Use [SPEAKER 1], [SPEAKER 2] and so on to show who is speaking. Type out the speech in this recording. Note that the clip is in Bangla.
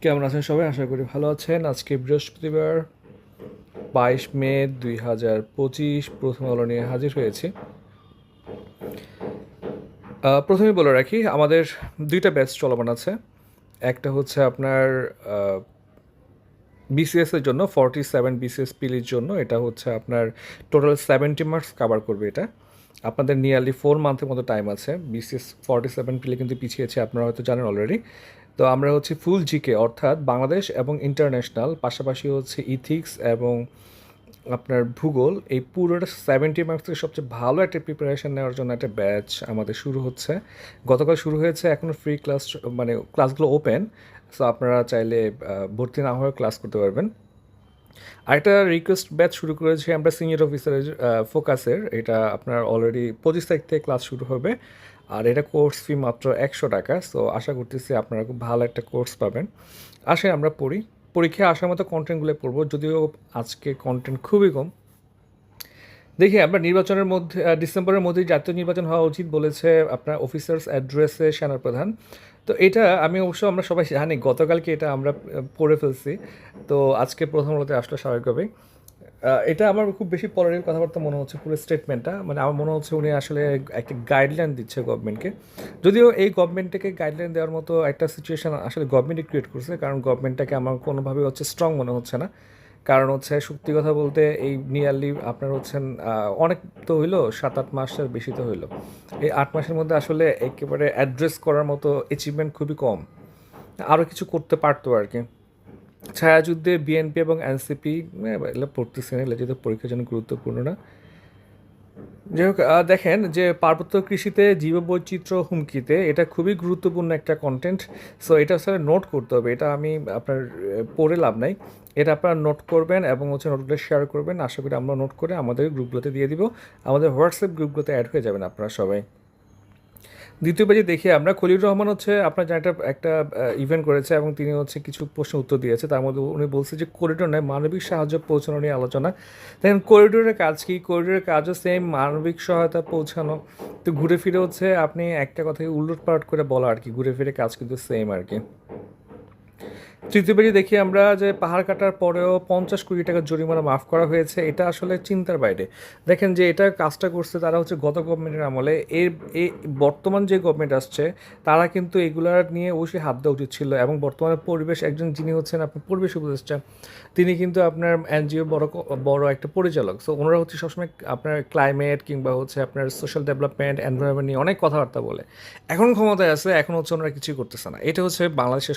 [SPEAKER 1] কেমন আছেন সবাই? আশা করি ভালো আছেন। আজকে বৃহস্পতিবার বাইশ মে দুই হাজার পঁচিশ প্রথম আলো নিয়ে হাজির হয়েছি। আহ, প্রথমেই বলে রাখি আমাদের দুইটা ব্যাচ চলমান আছে। একটা হচ্ছে আপনার বিসিএস এর জন্য ফর্টি সেভেন বিসিএস পিলির জন্য। এটা হচ্ছে আপনার টোটাল সেভেন্টি মার্কস কাভার করবে এটা। আপনাদের নিয়ারলি ফোর মান্থের মতো টাইম আছে। বিসিএস ফর্টি সেভেন পিলে কিন্তু পিছিয়েছে, আপনারা হয়তো জানেন অলরেডি তো আমরা হচ্ছে ফুল জিকে অর্থাৎ বাংলাদেশ এবং ইন্টারন্যাশনাল পাশাপাশি হচ্ছে ইথিক্স এবং আপনার ভূগোল, এই পুরোটা সেভেন্টি মার্কসের সবচেয়ে ভালো একটা প্রিপারেশন নেওয়ার জন্য একটা ব্যাচ আমাদের শুরু হচ্ছে। গতকাল শুরু হয়েছে এখনও ফ্রি ক্লাস মানে ক্লাসগুলো ওপেন সো আপনারা চাইলে ভর্তি না হয়ে ক্লাস করতে পারবেন। আরেকটা রিকোয়েস্ট ব্যাচ শুরু করেছি আমরা সিনিয়র অফিসারের ফোকাসের এটা আপনার অলরেডি পঁচিশ তারিখ থেকে ক্লাস শুরু হবে। আর এটা কোর্স ফি মাত্র একশো টাকা। সো আশা করতেছি আপনারা খুব ভালো একটা কোর্স পাবেন। আসে আমরা পড়ি। পরীক্ষায় আসার মতো কন্টেন্টগুলো পড়ব। যদিও আজকে কন্টেন্ট খুবই কম। দেখি, আমরা নির্বাচনের মধ্যে ডিসেম্বরের মধ্যেই জাতীয় নির্বাচন হওয়া উচিত বলেছে আপনার অফিসার্স অ্যাড্রেসে সেনাপ্রধান। তো এটা আমি অবশ্য, আমরা সবাই জানি, গতকালকে এটা আমরা পড়ে ফেলছি। তো আজকে প্রথম আলোতে আসলে স্বাভাবিকভাবেই। এটা আমার খুব বেশি পরের কথাবার্তা মনে হচ্ছে, পুরো স্টেটমেন্টটা মানে আমার মনে হচ্ছে উনি আসলে একটা গাইডলাইন দিচ্ছে গভর্নমেন্টকে যদিও এই গভর্নমেন্টকে গাইডলাইন দেওয়ার মতো একটা সিচুয়েশন আসলে গভর্নমেন্টই ক্রিয়েট করছে, কারণ গভর্নমেন্টটাকে আমার কোনোভাবে হচ্ছে স্ট্রং মনে হচ্ছে না। কারণ হচ্ছে সত্যি কথা বলতে এই নিয়ারলি আপনার হচ্ছেন অনেক তো হইল, সাত আট মাসের বেশি তো হইল। এই আট মাসের মধ্যে আসলে একেবারে অ্যাড্রেস করার মতো অ্যাচিভমেন্ট খুবই কম। আরও কিছু করতে পারতো আর কি ছায়াযুদ্ধে বিএনপি এবং এনসিপি এগুলো পড়তেছে না এগুলো যেহেতু পরীক্ষার জন্য গুরুত্বপূর্ণ না। যাই হোক দেখেন যে পার্বত্য কৃষিতে জীববৈচিত্র্য হুমকিতে এটা খুবই গুরুত্বপূর্ণ একটা কন্টেন্ট সো এটা আসলে নোট করতে হবে। এটা আমি আপনার পড়ে লাভ নাই। এটা আপনারা নোট করবেন এবং হচ্ছে নোটগুলো শেয়ার করবেন। আশা করি আমরা নোট করে আমাদের গ্রুপগুলোতে দিয়ে দিব। আমাদের হোয়াটসঅ্যাপ গ্রুপগুলোতে অ্যাড হয়ে যাবেন আপনারা সবাই। দ্বিতীয় পেজে দেখি আমরা। খলিল রহমান হচ্ছে আপনার একটা একটা ইভেন্ট করেছে এবং তিনি হচ্ছে কিছু প্রশ্ন উত্তর দিয়েছে। তার মধ্যে উনি বলছে যে করিডোর নয় মানবিক সাহায্য পৌঁছানো নিয়ে আলোচনা। দেখেন করিডোরের কাজ কি? করিডোরের কাজও সেম মানবিক সহায়তা পৌঁছানো। তো ঘুরে ফিরে হচ্ছে আপনি একটা কথাকে উল্লট পালট করে বলা আর কি। ঘুরে ফিরে কাজ কিন্তু সেম আর কি। তৃতীয় দেখি আমরা যে পাহাড় কাটার পরেও পঞ্চাশ কোটি টাকা জরিমানা মাফ করা হয়েছে, এটা আসলে চিন্তার বাইরে। দেখেন যে এটা কাজটা করছে তারা হচ্ছে গত গভর্নমেন্টের আমলে। এর এই বর্তমান যে গভর্নমেন্ট আসছে, তারা কিন্তু এগুলার নিয়ে অবশ্যই হাত দেওয়া উচিত ছিল এবং বর্তমানে পরিবেশ, একজন যিনি হচ্ছেন আপনার পরিবেশ উপদেষ্টা, তিনি কিন্তু আপনার এনজিও বড় বড় একটা পরিচালক। সো ওনারা হচ্ছে সবসময় আপনার ক্লাইমেট কিংবা হচ্ছে আপনার সোশ্যাল ডেভেলপমেন্ট এনভায়রনমেন্ট নিয়ে অনেক কথাবার্তা বলে। এখন ক্ষমতায় আছে এখন হচ্ছে ওনারা কিছুই করতেছে না। এটা হচ্ছে বাংলাদেশের